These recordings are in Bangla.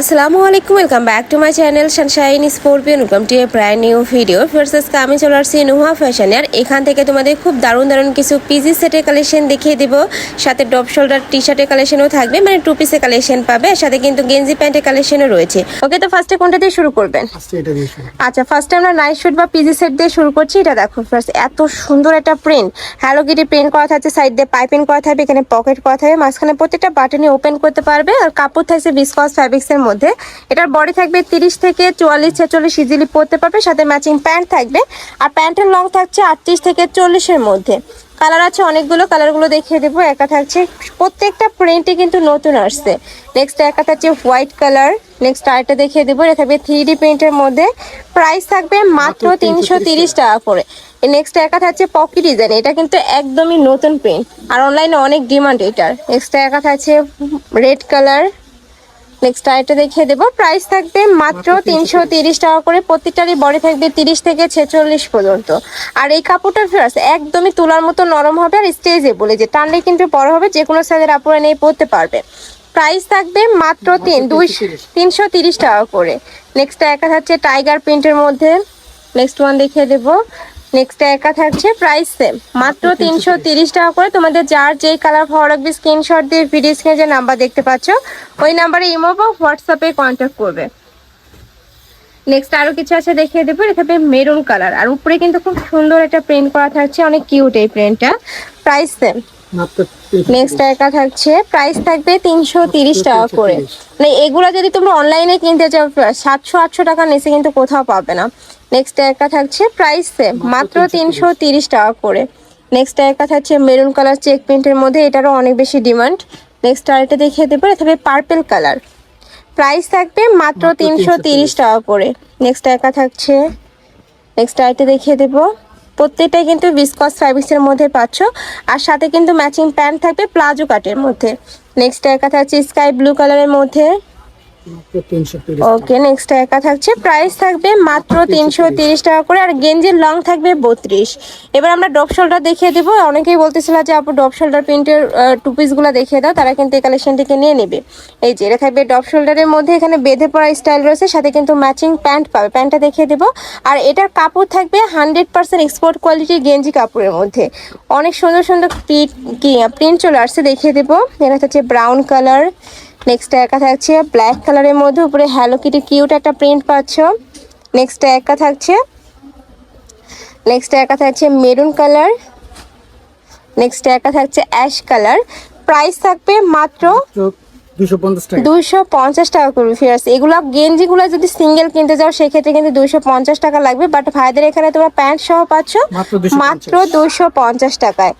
আসসালামু আলাইকুম welcome back to my channel Sunshine Scorpion welcome to a brand new video first আজকে আমি চলে আসছি নুহা ফ্যাশনে আর এখান থেকে তোমাদের খুব দারুণ দারুণ কিছু পিজি সেটের কালেকশন দেখিয়ে দিব। সাথে ডপ শোল্ডার টি শার্টের কালেকশনও থাকবে মানে টু পিসের কালেকশন পাবে সাথে কিন্তু গেঞ্জি প্যান্টের কালেকশনও রয়েছে। ওকে তো ফার্স্টে কোনটা দিয়ে শুরু করবেন? আজকে এটা দিয়ে শুরু। আচ্ছা ফার্স্টে আমরা নাইট শুট বা পিজি সেট দিয়ে শুরু করছি এটা দেখো ফার্স্ট এত সুন্দর একটা প্রিন্ট হ্যালো গিটি প্রিন্ট করা থাকছে সাইড দিয়ে পাইপিং করা থাকবে এখানে পকেট করা থাকবে মাঝখানে প্রত্যেকটা বাটনই ওপেন করতে পারবে আর কাপড় থাকছে বিসকস ফ্যাব্রিক্স এর মধ্যে। এটার বডি থাকবে তিরিশ থেকে চুয়াল্লিশ ছেচল্লিশ ইজিলি পরতে পারবে। সাথে ম্যাচিং প্যান্ট থাকবে। আর প্যান্টের লং থাকছে আটত্রিশ থেকে চল্লিশের মধ্যে। কালার আছে অনেকগুলো। কালারগুলো দেখিয়ে দেবো। একা থাকছে। প্রত্যেকটা প্রিন্টে কিন্তু নতুন আসছে। নেক্সট একা থাকছে হোয়াইট কালার নেক্সট আরেকটা দেখিয়ে দেবো। এটা থাকবে থ্রি ডি প্রিন্টের মধ্যে। প্রাইস থাকবে মাত্র তিনশো তিরিশ টাকা। করে। নেক্সট একা থাকছে পকি ডিজাইন এটা কিন্তু একদমই নতুন প্রিন্ট আর অনলাইনে অনেক ডিমান্ড এটার। নেক্সট একা থাকছে রেড কালার নেক্সট আরেকটা দেখিয়ে দেবো। প্রাইস থাকবে মাত্র তিনশো তিরিশ টাকা করে। প্রত্যেকটারই বডি থাকবে তিরিশ থেকে ছেচল্লিশ পর্যন্ত। আর এই কাপড়টা ফেরাস একদমই তোলার মতো নরম হবে আর স্টেজে বলে যে। টানলে কিন্তু বড় হবে যে কোনো সাইজের আপুরা নিয়ে পরতে পারবে। প্রাইস থাকবে মাত্র তিন দুই তিনশো তিরিশ। টাকা করে। নেক্সট একা থাকছে টাইগার প্রিন্টের মধ্যে। নেক্সট ওয়ান দেখিয়ে দেবো। নেক্সট একা থাকছে প্রাইস সেম মাত্র তিনশো তিরিশ। টাকা করে তোমাদের যার যেই কালার ভালো লাগবে স্ক্রিনশট দিয়ে ভিডিও স্ক্রিনে যে নাম্বার দেখতে পাচ্ছ ওই নাম্বারে ইমো বা হোয়াটসঅ্যাপে কন্ট্যাক্ট করবে। নেক্সট আরও কিছু আছে দেখিয়ে দেবো এটা থাকবে মেরুন কালার আর উপরে কিন্তু খুব সুন্দর একটা প্রিন্ট করা থাকছে অনেক কিউট এই প্রিন্টটা প্রাইস সেম নেক্সট একা থাকছে প্রাইস থাকবে তিনশো তিরিশ টাকা করে। মানে এগুলো যদি তোমরা অনলাইনে কিনতে চাও সাতশো আটশো টাকার নিচে কিন্তু কোথাও পাবে না। নেক্সট একা থাকছে প্রাইস সেম মাত্র তিনশো তিরিশ টাকা করে। নেক্সট একা থাকছে মেরুন কালার চেক প্রিন্টের মধ্যে এটারও অনেক বেশি ডিমান্ড নেক্সট আরেকটা দেখিয়ে দেবো এটা থাকবে পার্পেল কালার প্রাইস থাকবে মাত্র তিনশো তিরিশ। টাকা করে। নেক্সট একা থাকছে নেক্সট আরেকটা দেখিয়ে দেবো। প্রত্যেকটাই কিন্তু বিস্কস ফ্যাব্রিক্সের মধ্যে পাচ্ছ। আর সাথে কিন্তু ম্যাচিং প্যান্ট থাকবে প্লাজো কাটের মধ্যে। নেক্সট একা থাকছে স্কাই ব্লু কালারের মধ্যে। ওকে নেক্সট একা থাকছে। প্রাইস থাকবে মাত্র তিনশো তিরিশ। টাকা করে আর গেঞ্জির লং থাকবে বত্রিশ। এবার আমরা ডপ শোল্ডার দেখিয়ে দেবো। অনেকেই বলতেছিল যে আপু ডপ শোল্ডার প্রিন্টের টু পিসগুলো দেখিয়ে দাও তারা কিন্তু এই কালেকশন থেকে নিয়ে নেবে। এই যে এটা থাকবে ডপ শোল্ডারের মধ্যে। এখানে বেঁধে পড়া স্টাইল রয়েছে সাথে কিন্তু ম্যাচিং প্যান্ট পাবে। প্যান্টটা দেখিয়ে দেবো। আর এটার কাপড় থাকবে হান্ড্রেড পার্সেন্ট এক্সপোর্ট কোয়ালিটির গেঞ্জি কাপড়ের মধ্যে। অনেক সুন্দর সুন্দর প্রিন্ট কি প্রিন্ট চলে আসছে দেখিয়ে দেবো। এটা হচ্ছে ব্রাউন কালার নেক্সট একা থাকছে ব্ল্যাক কালারের মধ্যে উপরে হ্যালো কিটি কিউট একটা প্রিন্ট পাচ্ছ। নেক্সট একা থাকছে। নেক্সট একা থাকছে মেরুন কালার নেক্সট একা থাকছে অ্যাশ কালার প্রাইস থাকবে মাত্র দুইশো পঞ্চাশ টাকা। করবে ফিরাস এগুলো গেঞ্জিগুলো যদি সিঙ্গেল কিনতে যাও সেক্ষেত্রে কিন্তু দুইশো পঞ্চাশ টাকা লাগবে। বাট ভাইদের এখানে তোমরা প্যান্ট সহ পাচ্ছ মাত্র 250 মাত্র দুইশো পঞ্চাশ টাকায়।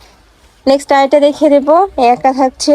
নেক্সট আরেকটা দেখিয়ে দেবো। একা থাকছে।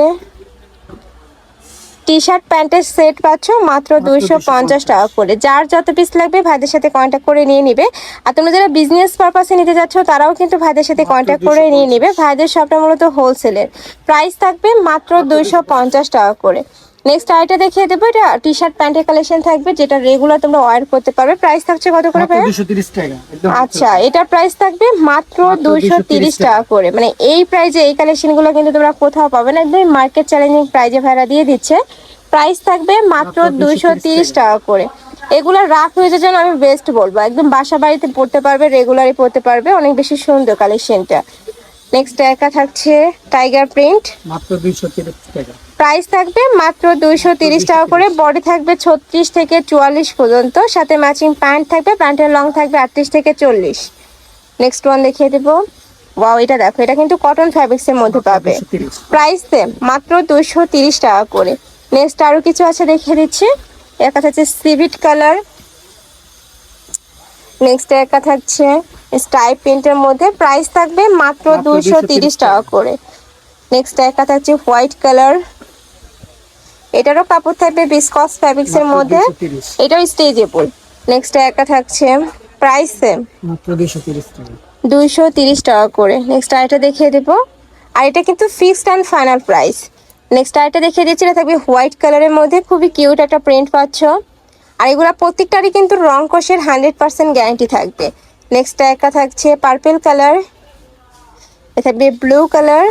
টি শার্ট প্যান্টের সেট পাচ্ছ মাত্র দুইশো পঞ্চাশ টাকা করে। যার যত পিস লাগবে ভাইদের সাথে কন্ট্যাক্ট করে নিয়ে নিবে। আর তোমরা যারা বিজনেস পারপাসে নিতে যাচ্ছ তারাও কিন্তু ভাইদের সাথে কন্ট্যাক্ট করে নিয়ে নিবে। ভাইদের সবটা মূলত হোলসেলের প্রাইস থাকবে মাত্র দুইশো পঞ্চাশ টাকা করে। নেক্সট আইটা দেখিয়ে দেবো এটা টি শার্ট প্যান্টের কালেকশন থাকবে যেটা রেগুলার তোমরা ওয়ার করতে পারবে। প্রাইস থাকছে কত করে দুশো তিরিশ টাকা একদম আচ্ছা এটার প্রাইস থাকবে মাত্র মাত্র দুইশো 230 তিরিশ টাকা। করে। মানে এই প্রাইজে এই কালেকশনগুলো কিন্তু তোমরা কোথাও পাবে না একদম মার্কেট চ্যালেঞ্জিং প্রাইজে ভাড়া দিয়ে দিচ্ছে। প্রাইস থাকবে মাত্র মাত্র দুইশো 230 তিরিশ টাকা। করে। এগুলো রাফ হয়ে জন্য আমি বেস্ট বলব। একদম বাসা বাড়িতে পড়তে পারবে রেগুলারই পড়তে পারবে অনেক বেশি সুন্দর কালেকশনটা নেক্সট একা থাকছে টাইগার প্রিন্ট মাত্র দুইশো তিরিশ টাকা। প্রাইস থাকবে মাত্র দুইশো তিরিশ টাকা করে। বডি থাকবে ছত্রিশ থেকে চুয়াল্লিশ পর্যন্ত। সাথে ম্যাচিং প্যান্ট থাকবে প্যান্টের লং থাকবে আটত্রিশ থেকে চল্লিশ। নেক্সট ওয়ান দেখিয়ে দেবো। ওয়াও এটা দেখো এটা কিন্তু কটন ফ্যাব্রিক্সের মধ্যে পাবে। প্রাইস সেম মাত্র দুশো তিরিশ টাকা করে। নেক্সট আরও কিছু আছে দেখিয়ে দিচ্ছি। এর কাছে আছে সিভিট কালার নেক্সট একা থাকছে স্টাইপ প্রিন্টের মধ্যে। প্রাইস থাকবে মাত্র মাত্র দুশো তিরিশ টাকা করে। নেক্সট একা থাকছে হোয়াইট কালার এটারও কাপড় থাকবে বিসকস ফ্যাব্রিক্সের মাত্র মধ্যে। এটাও স্টেজেবল নেক্সট একা থাকছে প্রাইস সেম দুইশো তিরিশ টাকা। করে। নেক্সট আরেকটা দেখিয়ে দেবো। আর এটা কিন্তু fixed and final price next আরেকটা দেখিয়ে দিচ্ছি এটা থাকবে হোয়াইট কালারের মধ্যে। খুবই কিউট একটা প্রিন্ট পাচ্ছ। আর এগুলো প্রত্যেকটারই কিন্তু রং কষের হান্ড্রেড পার্সেন্ট গ্যারান্টি থাকবে। নেক্সট একটা থাকছে পার্পেল কালার এটা থাকবে ব্লু কালার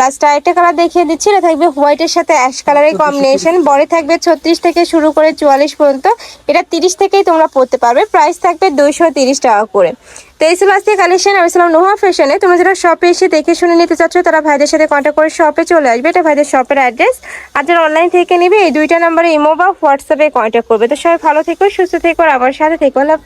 লাস্ট আরেকটা কালার দেখিয়ে দিচ্ছি এটা থাকবে হোয়াইটের সাথে অ্যাশ কালারের কম্বিনেশন বডি থাকবে ছত্রিশ থেকে শুরু করে চুয়াল্লিশ পর্যন্ত। এটা তিরিশ থেকেই তোমরা পড়তে পারবে। প্রাইস থাকবে দুইশো তিরিশ টাকা করে। তো এই ছিল আজকে কালেকশন আমি ছিলাম নোহা ফ্যাশনে তোমরা যারা শপে এসে দেখে শুনে নিতে চাচ্ছ তারা ভাইদের সাথে কন্ট্যাক্ট করে শপে চলে আসবে। এটা ভাইদের শপের অ্যাড্রেস আর যারা অনলাইন থেকে নিবে এই দুইটা নাম্বারে ইমো বা হোয়াটসঅ্যাপে কন্ট্যাক্ট করবে। তো সবাই ভালো থেকো সুস্থ থেকো আমার সাথে থেকো। আল্লাহ